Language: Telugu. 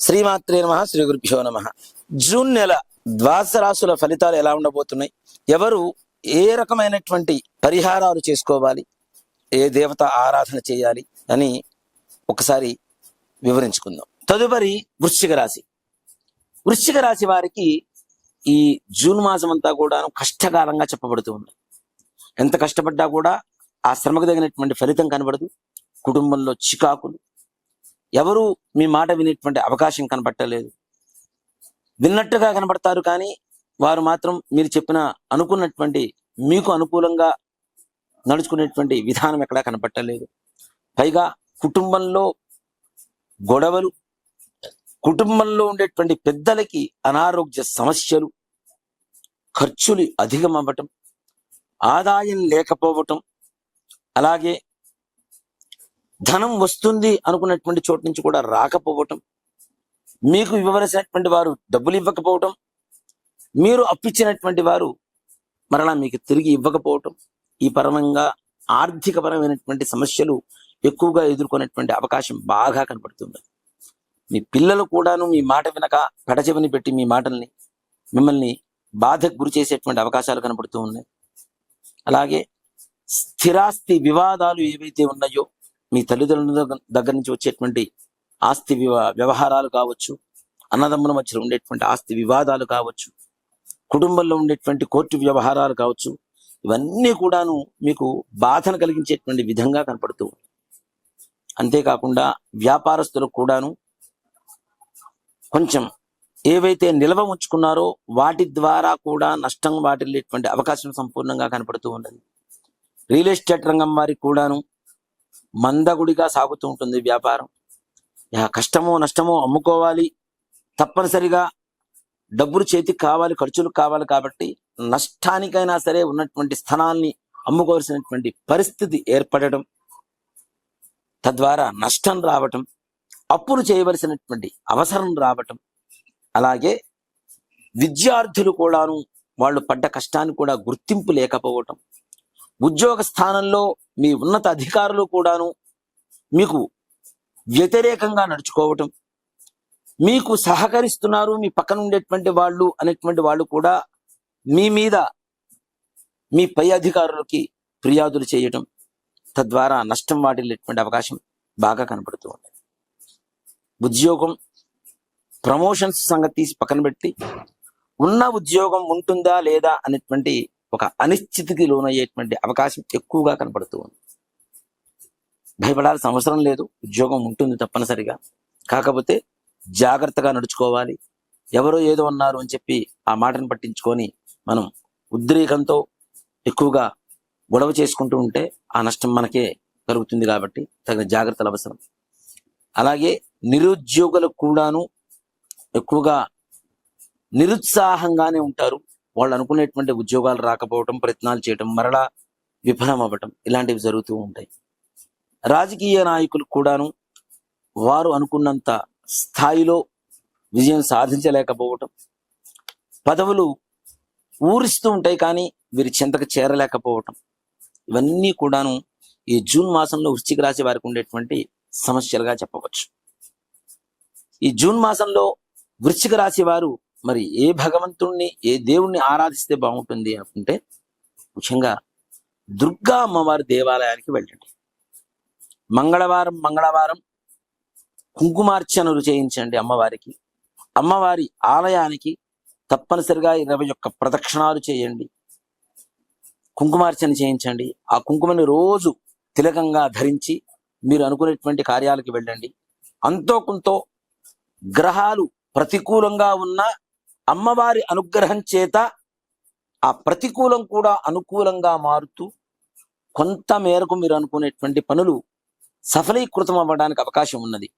శ్రీమాత్రే నమ శ్రీ గురుభ్యో నమ. జూన్ నెల ద్వాదశ రాశుల ఫలితాలు ఎలా ఉండబోతున్నాయి? ఎవరు ఏ రకమైనటువంటి పరిహారాలు చేసుకోవాలి? ఏ దేవత ఆరాధన చేయాలి? అని ఒకసారి వివరించుకుందాం. తదుపరి వృశ్చిక రాశి. వృశ్చిక రాశి వారికి ఈ జూన్ మాసం అంతా కూడా కష్టకాలంగా చెప్పబడుతూ ఉంది. ఎంత కష్టపడ్డా కూడా ఆ శ్రమకు తగినటువంటి ఫలితం కనబడదు. కుటుంబంలో చికాకులు ఎవరు మీ మాట వినేటువంటి అవకాశం కనబట్టలేదు. విన్నట్టుగా కనబడతారు కానీ వారు మాత్రం మీరు చెప్పిన అనుకున్నటువంటి మీకు అనుకూలంగా నడుచుకునేటువంటి విధానం ఎక్కడా కనబట్టలేదు. పైగా కుటుంబంలో గొడవలు కుటుంబంలో ఉండేటువంటి పెద్దలకి అనారోగ్య సమస్యలు ఖర్చులు అధికమవ్వటం ఆదాయం లేకపోవటం అలాగే ధనం వస్తుంది అనుకున్నటువంటి చోటు నుంచి కూడా రాకపోవటం మీకు ఇవ్వవలసినటువంటి వారు డబ్బులు ఇవ్వకపోవటం మీరు అప్పిచ్చినటువంటి వారు మరలా మీకు తిరిగి ఇవ్వకపోవటం ఈ పరమంగా ఆర్థికపరమైనటువంటి సమస్యలు ఎక్కువగా ఎదుర్కొనేటువంటి అవకాశం బాగా కనపడుతుంది మీ పిల్లలు కూడాను మీ మాట వినక పెడచెవిని పెట్టి మీ మాటల్ని మిమ్మల్ని బాధకు గురి చేసేటువంటి అవకాశాలు కనపడుతూ ఉన్నాయి. అలాగే స్థిరాస్తి వివాదాలు ఏవైతే ఉన్నాయో మీ తల్లిదండ్రుల దగ్గర నుంచి వచ్చేటువంటి ఆస్తి వివా వ్యవహారాలు కావచ్చు అన్నదమ్ముల మధ్యలో ఉండేటువంటి ఆస్తి వివాదాలు కావచ్చు కుటుంబంలో ఉండేటువంటి కోర్టు వ్యవహారాలు కావచ్చు ఇవన్నీ కూడాను మీకు బాధను కలిగించేటువంటి విధంగా కనపడుతూ ఉంది. అంతేకాకుండా వ్యాపారస్తులకు కూడాను కొంచెం ఏవైతే నిల్వ ఉంచుకున్నారో వాటి ద్వారా కూడా నష్టం వాటిల్లేటువంటి అవకాశం సంపూర్ణంగా కనపడుతూ ఉన్నది రియల్ ఎస్టేట్ రంగం వారికి కూడాను మందగుడిగా సాగుతూ ఉంటుంది వ్యాపారం. యా కష్టమో నష్టమో అమ్ముకోవాలి. తప్పనిసరిగా డబ్బులు చేతికి కావాలి ఖర్చులు కావాలి కాబట్టి నష్టానికైనా సరే ఉన్నటువంటి స్థలాన్ని అమ్ముకోవాల్సినటువంటి పరిస్థితి ఏర్పడటం తద్వారా నష్టం రావటం అప్పులు చేయవలసినటువంటి అవసరం రావటం అలాగే విద్యార్థులు కూడాను వాళ్ళు పడ్డ కష్టాన్ని కూడా గుర్తింపు లేకపోవటం ఉద్యోగ స్థానంలో మీ ఉన్నత అధికారులు కూడాను మీకు వ్యతిరేకంగా నడుచుకోవటం మీకు సహకరిస్తున్నారు మీ పక్కన ఉండేటువంటి వాళ్ళు అనేటువంటి వాళ్ళు కూడా మీ మీద మీ పై అధికారులకి ఫిర్యాదులు చేయటం తద్వారా నష్టం వాటిల్లేటువంటి అవకాశం బాగా కనపడుతూ ఉంది ఉద్యోగం ప్రమోషన్స్ సంగతి తీసి పక్కన పెట్టి ఉన్న ఉద్యోగం ఉంటుందా లేదా అనేటువంటి ఒక అనిశ్చితికి లోనయ్యేటువంటి అవకాశం ఎక్కువగా కనపడుతూ ఉంది. భయపడాల్సిన అవసరం లేదు. ఉద్యోగం ఉంటుంది తప్పనిసరిగా. కాకపోతే జాగ్రత్తగా నడుచుకోవాలి. ఎవరో ఏదో అన్నారు అని చెప్పి ఆ మాటను పట్టించుకొని మనం ఉద్రేకంతో ఎక్కువగా గొడవ చేసుకుంటూ ఉంటే ఆ నష్టం మనకే కలుగుతుంది కాబట్టి తగిన జాగ్రత్తలు అవసరం. అలాగే నిరుద్యోగులకు కూడాను ఎక్కువగా నిరుత్సాహంగానే ఉంటారు. వాళ్ళు అనుకునేటువంటి ఉద్యోగాలు రాకపోవటం ప్రయత్నాలు చేయటం మరలా విఫలం అవ్వటం ఇలాంటివి జరుగుతూ ఉంటాయి. రాజకీయ నాయకులు కూడాను వారు అనుకున్నంత స్థాయిలో విజయం సాధించలేకపోవటం పదవులు ఊరిస్తూ ఉంటాయి కానీ వీరి చెంతకు చేరలేకపోవటం ఇవన్నీ కూడాను ఈ జూన్ మాసంలో వృశ్చిక రాశి వారికి ఉండేటువంటి సమస్యలుగా చెప్పవచ్చు. ఈ జూన్ మాసంలో వృశ్చిక రాశి వారు మరి ఏ భగవంతుణ్ణి ఏ దేవుణ్ణి ఆరాధిస్తే బాగుంటుంది అనుకుంటే ముఖ్యంగా దుర్గా అమ్మవారి దేవాలయానికి వెళ్ళండి. మంగళవారం మంగళవారం కుంకుమార్చనలు చేయించండి అమ్మవారికి. అమ్మవారి ఆలయానికి తప్పనిసరిగా ఇరవై ఒక్క ప్రదక్షిణాలు చేయండి. కుంకుమార్చన చేయించండి. ఆ కుంకుమని రోజు తిలకంగా ధరించి మీరు అనుకునేటువంటి కార్యాలకు వెళ్ళండి. అంతో కొంత గ్రహాలు ప్రతికూలంగా ఉన్న అమ్మవారి అనుగ్రహం చేత ఆ ప్రతికూలం కూడా అనుకూలంగా మారుతూ కొంత మేరకు మీరు అనుకునేటువంటి పనులు సఫలీకృతం అవ్వడానికి అవకాశం ఉన్నది.